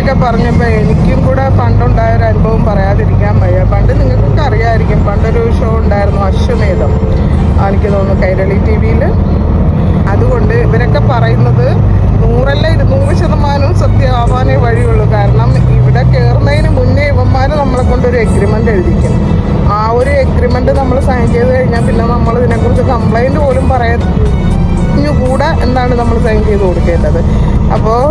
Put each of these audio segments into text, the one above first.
ഇവരൊക്കെ പറഞ്ഞപ്പോൾ എനിക്കും കൂടെ പണ്ടുണ്ടായ ഒരു അനുഭവം പറയാതിരിക്കാൻ വയ്യ. പണ്ട് നിങ്ങൾക്കൊക്കെ അറിയാമായിരിക്കും പണ്ടൊരു ഷോ ഉണ്ടായിരുന്നു അശ്വമേധം. എനിക്ക് തോന്നുന്നു കൈരളി ടി വിയിൽ അതുകൊണ്ട് ഇവരൊക്കെ പറയുന്നത് നൂറല്ല ഇരുന്നൂറ് ശതമാനവും സത്യമാവാനേ വഴിയുള്ളൂ. കാരണം ഇവിടെ കയറുന്നതിന് മുന്നേ ഇവന്മാർ നമ്മളെ കൊണ്ടൊരു എഗ്രിമെന്റ് എഴുതിക്കും. ആ ഒരു എഗ്രിമെന്റ് നമ്മൾ സൈൻ ചെയ്ത് കഴിഞ്ഞാൽ പിന്നെ നമ്മൾ ഇതിനെക്കുറിച്ച് കംപ്ലൈന്റ് പോലും പറയാൻ കൂടെ എന്താണ് നമ്മൾ സൈൻ ചെയ്ത് കൊടുക്കേണ്ടത്. അപ്പോൾ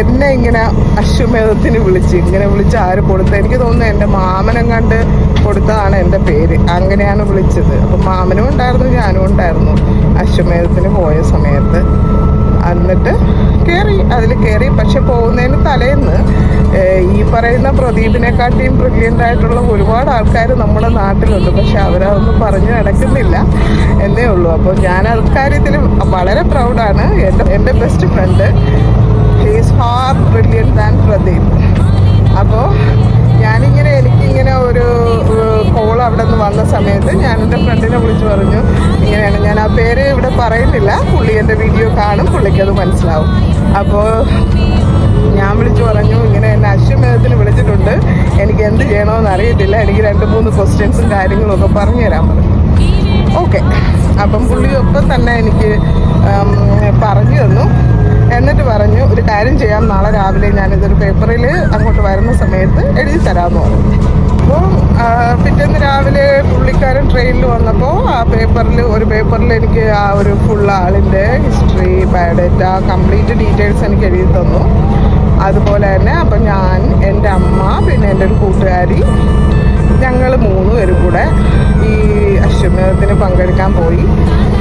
എന്നെ ഇങ്ങനെ അശ്വമേധത്തിന് വിളിച്ച് ഇങ്ങനെ വിളിച്ച് ആര് കൊടുത്ത എനിക്ക് തോന്നുന്നു എന്റെ മാമനം കണ്ട് കൊടുത്തതാണ് എന്റെ പേര്. അങ്ങനെയാണ് വിളിച്ചത്. അപ്പം മാമനും ഉണ്ടായിരുന്നു ഞാനും ഉണ്ടായിരുന്നു. അശ്വമേധത്തിന് പോയ സമയത്ത് എന്നിട്ട് കയറി അതിൽ കയറി പക്ഷെ പോകുന്നതിന് തലേന്ന് ഈ പറയുന്ന പ്രദീപിനെക്കാട്ടിയും ബ്രില്യന്റ് ആയിട്ടുള്ള ഒരുപാട് ആൾക്കാർ നമ്മുടെ നാട്ടിലുണ്ട്. പക്ഷെ അവരതൊന്നും പറഞ്ഞു നടക്കുന്നില്ല എന്നേ ഉള്ളൂ. അപ്പോൾ ഞാൻ അക്കാര്യത്തിൽ വളരെ പ്രൗഡാണ് എന്റെ എന്റെ best friend he's far brilliant than Pradeep അപ്പോൾ ഞാനിങ്ങനെ എനിക്കിങ്ങനെ ഒരു കോൾ അവിടെ നിന്ന് വന്ന സമയത്ത് ഞാൻ എന്റെ ഫ്രണ്ടിനെ വിളിച്ച് പറഞ്ഞു ഇങ്ങനെയാണ്. ഞാൻ ആ പേര് ഇവിടെ പറയുന്നില്ല. പുള്ളി എന്റെ വീഡിയോ കാണും പുള്ളിക്കത് മനസ്സിലാവും. അപ്പോൾ ഞാൻ വിളിച്ചു പറഞ്ഞു ഇങ്ങനെ എന്നെ അശ്വമേധത്തിന് വിളിച്ചിട്ടുണ്ട്. എനിക്ക് എന്ത് ചെയ്യണമെന്ന് അറിയത്തില്ല. എനിക്ക് രണ്ട് മൂന്ന് ക്വസ്റ്റ്യൻസും കാര്യങ്ങളും ഒക്കെ പറഞ്ഞു തരാൻ പറഞ്ഞു. ഓക്കെ അപ്പം പുള്ളി ഒപ്പം തന്നെ എനിക്ക് പറഞ്ഞു തന്നു. എന്നിട്ട് പറഞ്ഞു ഒരു കാര്യം ചെയ്യാം. നാളെ രാവിലെ ഞാനിതൊരു പേപ്പറിൽ അങ്ങോട്ട് വരുന്ന സമയത്ത് എഴുതി തരാമെന്ന് പറഞ്ഞു. അപ്പോൾ പിറ്റേന്ന് രാവിലെ പുള്ളിക്കാരൻ ട്രെയിനിൽ വന്നപ്പോൾ ആ പേപ്പറിൽ ഒരു പേപ്പറിൽ എനിക്ക് ആ ഒരു ഫുൾ ആളിന്റെ ഹിസ്റ്ററി ബയോഡേറ്റ കംപ്ലീറ്റ് ഡീറ്റെയിൽസ് എനിക്ക് എഴുതി തന്നു. അതുപോലെ തന്നെ അപ്പം ഞാൻ എന്റെ അമ്മ പിന്നെ എന്റെ ഒരു കൂട്ടുകാരി ഞങ്ങൾ മൂന്ന് പേരും കൂടെ ഈ അശ്വമേധത്തിന് പങ്കെടുക്കാൻ പോയി.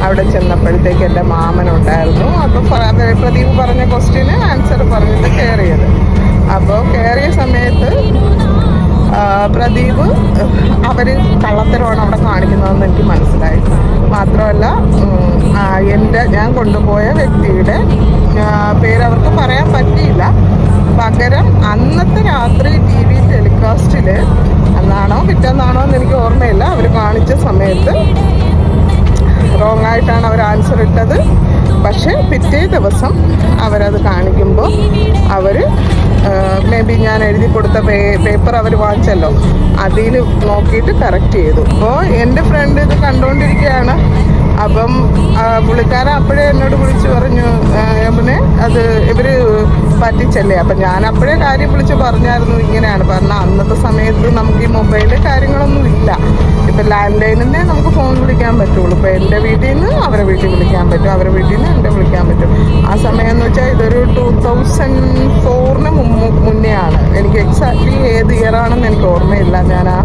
അവിടെ ചെന്നപ്പോഴത്തേക്ക് എന്റെ മാമനുണ്ടായിരുന്നു. അപ്പോൾ അപ്പം പ്രദീപ് പറഞ്ഞ ക്വസ്റ്റ്യന് ആൻസർ പറഞ്ഞിട്ട് കയറിയത്. അപ്പോൾ കയറിയ സമയത്ത് പ്രദീപ് അവർ കള്ളത്തരമാണ് അവിടെ കാണിക്കുന്നതെന്ന് എനിക്ക് മനസ്സിലായി. മാത്രമല്ല എന്റെ ഞാൻ കൊണ്ടുപോയ വ്യക്തിയുടെ പേരവർക്ക് പറയാൻ പറ്റിയില്ല. പകരം അന്നത്തെ രാത്രി ടി വി ടെലികാസ്റ്റിൽ അന്നാണോ പിറ്റേന്നാണോ എന്ന് എനിക്ക് ഓർമ്മയില്ല. അവർ കാണിച്ച സമയത്ത് റോങ് ആയിട്ടാണ് അവർ ആൻസർ ഇട്ടത്. പക്ഷേ പിറ്റേ ദിവസം അവരത് കാണിക്കുമ്പോൾ അവർ മേ ബി ഞാൻ എഴുതി കൊടുത്ത പേ പേപ്പർ അവർ വാങ്ങിച്ചല്ലോ അതിൽ നോക്കിയിട്ട് കറക്റ്റ് ചെയ്തു. അപ്പോൾ എന്റെ ഫ്രണ്ട് ഇത് കണ്ടുകൊണ്ടിരിക്കുകയാണ് അപ്പം പുള്ളിക്കാരൻ അപ്പോഴേ എന്നോട് വിളിച്ച് പറഞ്ഞു പിന്നെ അത് ഇവർ പറ്റിച്ചല്ലേ? അപ്പം ഞാൻ അപ്പോഴേ കാര്യം വിളിച്ച് പറഞ്ഞായിരുന്നു ഇങ്ങനെയാണ്. പറഞ്ഞാൽ അന്നത്തെ സമയത്ത് നമുക്ക് ഈ മൊബൈൽ കാര്യങ്ങളൊന്നും ഇല്ല. ഇപ്പം ലാൻഡ് നിന്നേ നമുക്ക് ഫോൺ വിളിക്കാൻ പറ്റുള്ളൂ. ഇപ്പോൾ എന്റെ വീട്ടിൽ നിന്ന് അവരെ വീട്ടിൽ വിളിക്കാൻ പറ്റും. അവരെ വീട്ടിൽ നിന്ന് എന്റെ വിളിക്കാൻ പറ്റും. ആ സമയം എന്ന് വെച്ചാൽ ഇതൊരു ടൂ തൗസൻഡ് ഫോറിന് മുന്നേ എനിക്ക് എക്സാക്ട്ലി ഏത് ഇയർ ആണെന്ന് എനിക്ക് ഓർമ്മയില്ല. ഞാൻ ആ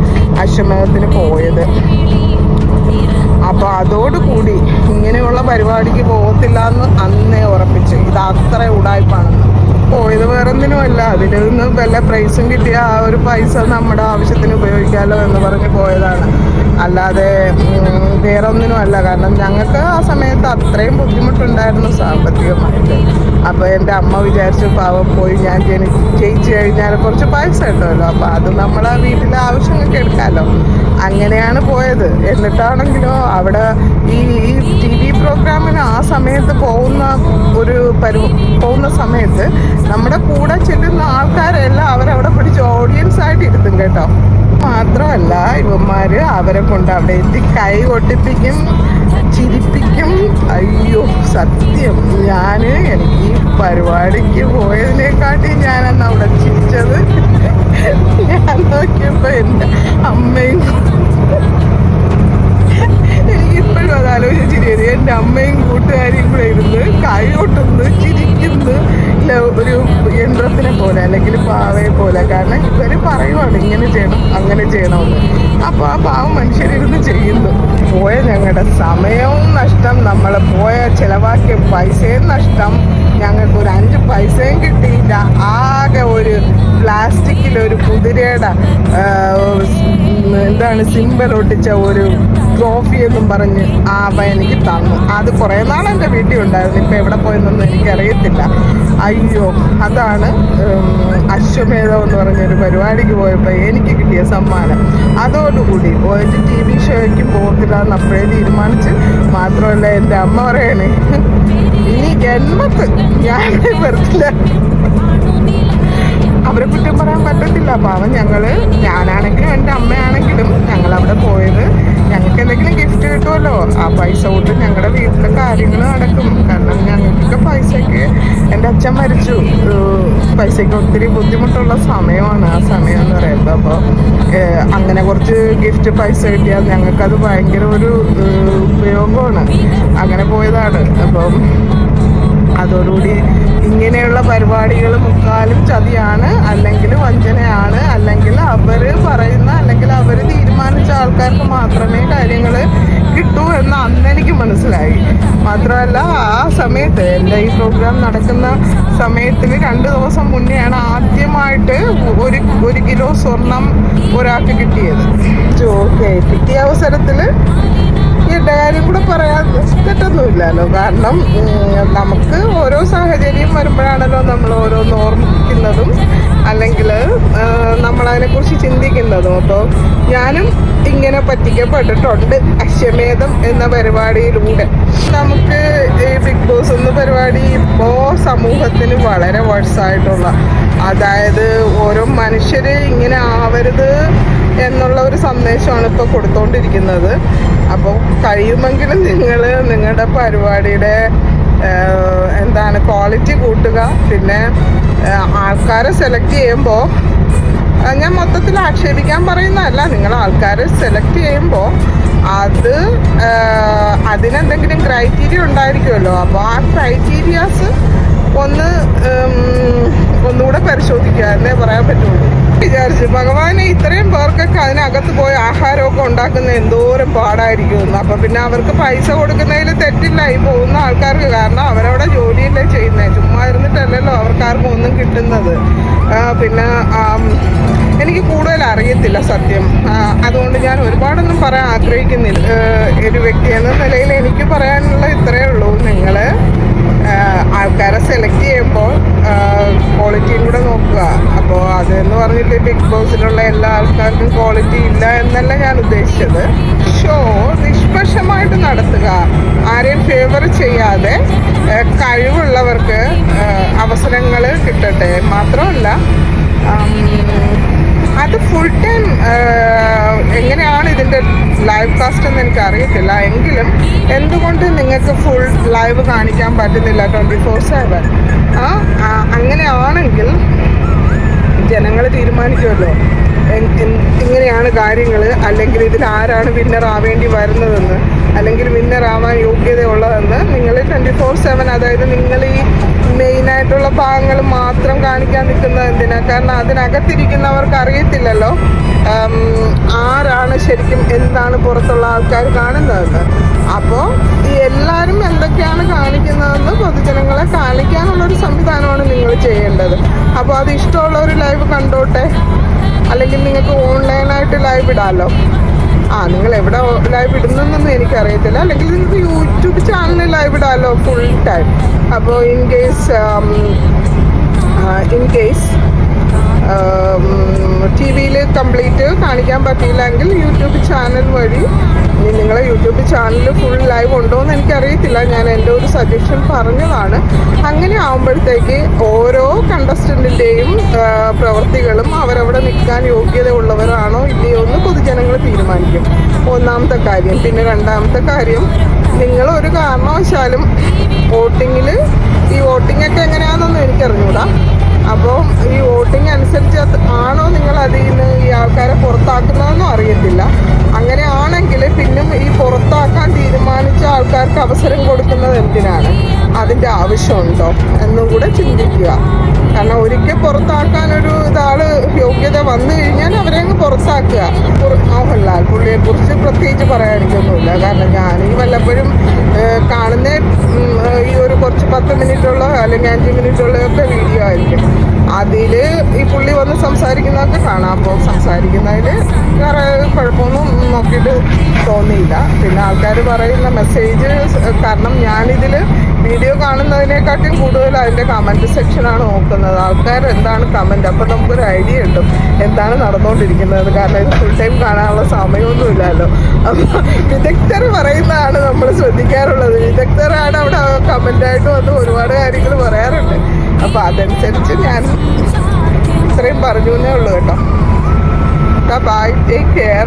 അശ്വമേധത്തിന് പോയത്. അപ്പോൾ അതോടുകൂടി ഇങ്ങനെയുള്ള പരിപാടിക്ക് പോകത്തില്ല എന്ന് അന്നേ ഉറപ്പിച്ച്. ഇത് അത്ര ഉടായ്പാണെന്ന്. പോയത് വേറൊന്നിനുമല്ല അതിൽ നിന്ന് വല്ല പ്രൈസും കിട്ടിയ ആ ഒരു പൈസ നമ്മുടെ ആവശ്യത്തിന് ഉപയോഗിക്കാമല്ലോ എന്ന് പറഞ്ഞ് പോയതാണ്. അല്ലാതെ വേറെ ഒന്നിനും അല്ല. കാരണം ഞങ്ങൾക്ക് ആ സമയത്ത് അത്രയും ബുദ്ധിമുട്ടുണ്ടായിരുന്നു സാമ്പത്തികമായിട്ട്. അപ്പോൾ എന്റെ അമ്മ വിചാരിച്ചു പാവം പോയി ഞാൻ ജനി ജയിച്ചു കഴിഞ്ഞാൽ കുറച്ച് പൈസ ഉണ്ടല്ലോ. അപ്പോൾ അത് നമ്മളെ വീട്ടിലെ ആവശ്യങ്ങൾക്ക് എടുക്കാമല്ലോ അങ്ങനെയാണ് പോയത്. എന്നിട്ടാണെങ്കിലോ അവിടെ ഈ ഈ ടി വി പ്രോഗ്രാമിന് ആ സമയത്ത് പോകുന്ന ഒരു പരു പോകുന്ന സമയത്ത് നമ്മുടെ കൂടെ ചെല്ലുന്ന ആൾക്കാരെല്ലാം അവരവിടെ കൊണ്ട് അവിടെ എത്തി കൈ കൊട്ടിപ്പിക്കും ചിരിപ്പിക്കും. അയ്യോ സത്യം. ഞാൻ എനിക്ക് ഈ പരിപാടിക്ക് പോയതിനെക്കാട്ടി ഞാനന്ന് അവിടെ ചിരിച്ചത്. ഞാൻ നോക്കിയപ്പോ എന്റെ അമ്മയും എനിക്കിപ്പോഴും അത് ആലോചിച്ച് ചിരിയത് എന്റെ അമ്മയും കൂട്ടുകാരിയും കൂടെ ഇരുന്ന് കൈ കൊട്ടുന്നു ചിരിക്കുന്നു. ഒരു യന്ത്രത്തിനെ പോലെ അല്ലെങ്കിൽ പാവയെ പോലെ. കാരണം ഇവർ പറയുവാണ് ഇങ്ങനെ ചെയ്യണം അങ്ങനെ ചെയ്യണമെന്ന്. അപ്പോൾ ആ പാവം മനുഷ്യരിരുന്ന് ചെയ്യുന്നു. പോയ ഞങ്ങളുടെ സമയവും നഷ്ടം നമ്മൾ പോയ ചിലവാക്കിയ പൈസയും നഷ്ടം. ഞങ്ങൾക്ക് ഒരു അഞ്ച് പൈസയും കിട്ടിയില്ല. ആകെ ഒരു പ്ലാസ്റ്റിക്കിൽ ഒരു കുതിരയുടെ എന്താണ് സിമ്പൽ ഒട്ടിച്ച ഒരു ട്രോഫി എന്നും പറഞ്ഞ് ആ അവ എനിക്ക് തന്നു. അത് കുറേ നാൾ എന്റെ വീട്ടിൽ ഉണ്ടായിരുന്നു. ഇപ്പം എവിടെ പോയെന്നൊന്നും എനിക്കറിയത്തില്ല. അയ്യോ അതാണ് അശ്വമേധം എന്ന് പറഞ്ഞൊരു പരിപാടിക്ക് പോയപ്പോൾ എനിക്ക് കിട്ടിയ സമ്മാനം. അതോടുകൂടി പോയിട്ട് ടി വി ഷോയ്ക്ക് പോകത്തില്ല എന്ന് അപ്പോഴേ തീരുമാനിച്ച് മാത്രമല്ല എന്റെ അമ്മ പറയണേ ഇനി ജന്മത്ത് ഞാൻ വരത്തില്ല അവരെ കുറ്റം പറയാൻ പറ്റത്തില്ല. അപ്പൊ അവൻ ഞങ്ങൾ ഞാനാണെങ്കിലും എന്റെ അമ്മയാണെങ്കിലും ഞങ്ങൾ അവിടെ പോയത് ഞങ്ങൾക്ക് എന്തെങ്കിലും ഗിഫ്റ്റ് കിട്ടുമല്ലോ. ആ പൈസ കൊണ്ട് ഞങ്ങളുടെ വീട്ടിലെ കാര്യങ്ങൾ നടക്കും. കാരണം ഞങ്ങൾക്കൊക്കെ പൈസയ്ക്ക് എന്റെ അച്ഛൻ മരിച്ചു. പൈസയ്ക്ക് ഒത്തിരി ബുദ്ധിമുട്ടുള്ള സമയമാണ്. ആ സമയം എന്ന് പറയുന്നത് അപ്പോൾ അങ്ങനെ കുറച്ച് ഗിഫ്റ്റ് പൈസ കിട്ടിയാൽ ഞങ്ങൾക്കത് ഭയങ്കര ഒരു ഉപയോഗമാണ്. അങ്ങനെ പോയതാണ്. അപ്പം അതോടുകൂടി ഇങ്ങനെയുള്ള പരിപാടികൾ മുക്കാലും ചതിയാണ് അല്ലെങ്കിൽ വഞ്ചനയാണ് അല്ലെങ്കിൽ അവർ പറയുന്ന അല്ലെങ്കിൽ അവർ തീരുമാനിച്ച ആൾക്കാർക്ക് മാത്രമേ കാര്യങ്ങൾ കിട്ടൂ എന്ന് അന്ന് എനിക്ക് മനസ്സിലായി. മാത്രമല്ല ആ സമയത്ത് എന്റെ ഈ പ്രോഗ്രാം നടക്കുന്ന സമയത്തിന് രണ്ട് ദിവസം മുന്നെയാണ് ആദ്യമായിട്ട് ഒരു ഒരു കിലോ സ്വർണം ഒരാൾക്ക് കിട്ടിയത്. ഓക്കെ കിട്ടിയ അവസരത്തിൽ എന്റെ കാര്യം കൂടെ പറയാൻ തെറ്റൊന്നുമില്ലല്ലോ കാരണം നമുക്ക് ഓരോ സാഹചര്യം വരുമ്പോഴാണല്ലോ നമ്മൾ ഓരോന്ന് ഓർമ്മിക്കുന്നതും അല്ലെങ്കിൽ നമ്മളതിനെക്കുറിച്ച് ചിന്തിക്കുന്നതും. അപ്പോൾ ഞാനും ഇങ്ങനെ പറ്റിക്കപ്പെട്ടിട്ടുണ്ട്. അശ്വമേധം എന്ന പരിപാടിയിലൂടെ. നമുക്ക് ഈ ബിഗ് ബോസ് എന്ന പരിപാടി ഇപ്പോൾ സമൂഹത്തിന് വളരെ വർഷമായിട്ടുള്ള അതായത് ഓരോ മനുഷ്യർ ഇങ്ങനെ ആവരുത് ഒരു സന്ദേശമാണ് ഇപ്പോൾ കൊടുത്തുകൊണ്ടിരിക്കുന്നത് അപ്പോൾ കഴിയുമെങ്കിൽ നിങ്ങൾ നിങ്ങളുടെ പരിപാടിയുടെ എന്താണ് ക്വാളിറ്റി കൂട്ടുക. പിന്നെ ആൾക്കാരെ സെലക്ട് ചെയ്യുമ്പോൾ ഞാൻ മൊത്തത്തിൽ ആക്ഷേപിക്കാൻ പറയുന്നതല്ല. നിങ്ങൾ ആൾക്കാരെ സെലക്ട് ചെയ്യുമ്പോൾ അത് അതിനെന്തെങ്കിലും ക്രൈറ്റീരിയ ഉണ്ടായിരിക്കുമല്ലോ. അപ്പോൾ ആ ക്രൈറ്റീരിയാസ് ഒന്ന് ഒന്നുകൂടെ പരിശോധിക്കുക. എന്നേ പറയാൻ പറ്റുള്ളൂ. വിചാരിച്ചു. ഭഗവാനെ ഇത്രയും പേർക്കൊക്കെ അതിനകത്ത് പോയി ആഹാരമൊക്കെ ഉണ്ടാക്കുന്ന എന്തോരം പാടായിരിക്കും അപ്പൊ പിന്നെ അവർക്ക് പൈസ കൊടുക്കുന്നതിൽ തെറ്റില്ല. ഈ പോകുന്ന ആൾക്കാർക്ക് കാരണം അവരവിടെ ജോലിയല്ലേ ചെയ്യുന്നത് ചുമ്മാ ഇരുന്നിട്ടല്ലല്ലോ അവർക്കാർക്കും ഒന്നും കിട്ടുന്നത്. പിന്നെ എനിക്ക് കൂടുതൽ അറിയത്തില്ല സത്യം. അതുകൊണ്ട് ഞാൻ ഒരുപാടൊന്നും പറയാൻ ആഗ്രഹിക്കുന്നില്ല. ഒരു വ്യക്തി എന്ന നിലയിൽ എനിക്ക് പറയാനുള്ള ഇത്രയേ ഉള്ളൂ. നിങ്ങൾ ആൾക്കാരെ സെലക്ട് ചെയ്യുമ്പോൾ ക്വാളിറ്റിയും കൂടെ നോക്കുക. അപ്പോൾ അതെന്ന് പറഞ്ഞിട്ട് ബിഗ് ബോസിലുള്ള എല്ലാ ആൾക്കാർക്കും ക്വാളിറ്റി ഇല്ല എന്നല്ല ഞാൻ ഉദ്ദേശിച്ചത്. ഷോ നിഷ്പക്ഷമായിട്ട് നടത്തുക. ആരെയും ഫേവർ ചെയ്യാതെ കഴിവുള്ളവർക്ക് അവസരങ്ങൾ കിട്ടട്ടെ. മാത്രമല്ല അത് ഫുൾ ടൈം ലൈവ് കാസ്റ്റ് എന്ന് എനിക്ക് അറിയത്തില്ല എങ്കിലും എന്തുകൊണ്ട് നിങ്ങൾക്ക് ഫുൾ ലൈവ് കാണിക്കാൻ പറ്റുന്നില്ല ട്വന്റി ഫോർ സെവൻ ആ അങ്ങനെയാണെങ്കിൽ ജനങ്ങൾ തീരുമാനിക്കുമല്ലോ. ഇങ്ങനെയാണ് കാര്യങ്ങൾ അല്ലെങ്കിൽ ഇതിൽ ആരാണ് വിന്നർ ആവേണ്ടി വരുന്നതെന്ന്. അല്ലെങ്കിൽ വിന്നർ ആവാൻ യോഗ്യതയുള്ളതെന്ന് നിങ്ങൾ ട്വന്റി ഫോർ സെവൻ അതായത് നിങ്ങൾ ഈ മെയിനായിട്ടുള്ള ഭാഗങ്ങൾ മാത്രം കാണിക്കാൻ നിൽക്കുന്നത് എന്തിനാ? കാരണം അതിനകത്തിരിക്കുന്നവർക്ക് അറിയത്തില്ലല്ലോ. ആരാണ് ശരിക്കും എന്താണ് പുറത്തുള്ള ആൾക്കാർ കാണുന്നതെന്ന്. അപ്പോൾ ഈ എല്ലാവരും എന്തൊക്കെയാണ് കാണിക്കുന്നതെന്ന് പൊതുജനങ്ങളെ കാണിക്കാനുള്ളൊരു സംവിധാനമാണ് നിങ്ങൾ ചെയ്യേണ്ടത്. അപ്പോൾ അത് ഇഷ്ടമുള്ള ഒരു ലൈവ് കണ്ടോട്ടെ? അല്ലെങ്കിൽ നിങ്ങൾക്ക് ഓൺലൈനായിട്ട് ലൈവ് ഇടാമല്ലോ ആ നിങ്ങൾ എവിടെ ലൈവ് ഇടുന്നതെന്നൊന്നും എനിക്കറിയത്തില്ല. അല്ലെങ്കിൽ നിങ്ങൾക്ക് യൂട്യൂബ് ചാനലിൽ ലൈവ് ഇടാമല്ലോ ഫുൾ ടൈം അപ്പോൾ in case in case T വിയിൽ കംപ്ലീറ്റ് കാണിക്കാൻ പറ്റിയില്ലെങ്കിൽ യൂട്യൂബ് ചാനൽ വഴി നിങ്ങളെ യൂട്യൂബ് ചാനൽ ഫുൾ ലൈവ് ഉണ്ടോ എന്ന് എനിക്കറിയത്തില്ല. ഞാൻ എന്റെ ഒരു സജഷൻ പറഞ്ഞതാണ്. അങ്ങനെ ആകുമ്പോഴത്തേക്ക് ഓരോ കണ്ടസ്റ്റന്റിന്റെയും പ്രവൃത്തികളും അവരവിടെ നിൽക്കാൻ യോഗ്യത ഉള്ളവരാണോ ഇല്ലയോ എന്ന് പൊതുജനങ്ങൾ തീരുമാനിക്കും ഒന്നാമത്തെ കാര്യം. പിന്നെ രണ്ടാമത്തെ കാര്യം നിങ്ങൾ ഒരു കാരണവശാലും വോട്ടിങ്ങിൽ ഈ വോട്ടിംഗ് ഒക്കെ എങ്ങനെയാണെന്നൊന്നും എനിക്കറിഞ്ഞൂടാ. അപ്പോൾ ഈ വോട്ടിംഗ് അനുസരിച്ച് ആണോ നിങ്ങൾ അതിൽ നിന്ന് ഈ ആൾക്കാരെ പുറത്താക്കുന്നതെന്നും അറിയത്തില്ല. അങ്ങനെയാണെങ്കിൽ പിന്നും ഈ പുറത്താക്കാൻ തീരുമാനിച്ച ആൾക്കാർക്ക് അവസരം കൊടുക്കുന്നത് എന്തിനാണ്? അതിന്റെ ആവശ്യമുണ്ടോ എന്നും കൂടെ ചിന്തിക്കുക. കാരണം ഒരിക്കൽ പുറത്താക്കാനൊരു ഇതാൾ യോഗ്യത വന്നു കഴിഞ്ഞാൽ അവരെ അങ്ങ് പുറത്താക്കുക. മോഹൻലാൽ പുള്ളിയെ കുറിച്ച് പ്രത്യേകിച്ച് പറയാനിക്കൊന്നുമില്ല കാരണം ഞാൻ ഈ വല്ലപ്പോഴും കാണുന്ന ഈ ഒരു കുറച്ച് പത്ത് മിനിറ്റുള്ള അല്ലെങ്കിൽ അഞ്ച് മിനിറ്റുള്ളതൊക്കെ വീഡിയോ ആയിരിക്കും. അതിൽ ഈ പുള്ളി വന്ന് സംസാരിക്കുന്നതൊക്കെ കാണാം. അപ്പോൾ സംസാരിക്കുന്നതിൽ വേറെ കുഴപ്പമൊന്നും നോക്കിയിട്ട് തോന്നിയില്ല. പിന്നെ ആൾക്കാർ പറയുന്ന മെസ്സേജ് കാരണം ഞാനിതിൽ വീഡിയോ കാണുന്നതിനെക്കാട്ടും കൂടുതൽ അതിന്റെ കമന്റ് സെക്ഷനാണ് നോക്കുന്നത്. ആൾക്കാർ എന്താണ് കമന്റ് അപ്പോൾ നമുക്കൊരു ഐഡിയ കിട്ടും. എന്താണ് നടന്നുകൊണ്ടിരിക്കുന്നത് കാരണം ഇത് ഫുൾ ടൈം കാണാനുള്ള സമയമൊന്നുമില്ലല്ലോ. അപ്പോൾ വിദഗ്ധർ പറയുന്നതാണ് നമ്മൾ ശ്രദ്ധിക്കാറുള്ളത്. വിദഗ്ധരാണ് അവിടെ കമന്റായിട്ട് വന്ന് ഒരുപാട് കാര്യങ്ങൾ പറയാറുണ്ട്. അപ്പോൾ അതനുസരിച്ച് ഞാൻ ഇത്രയും പറഞ്ഞു എന്നേ ഉള്ളൂ കേട്ടോ. Bye take care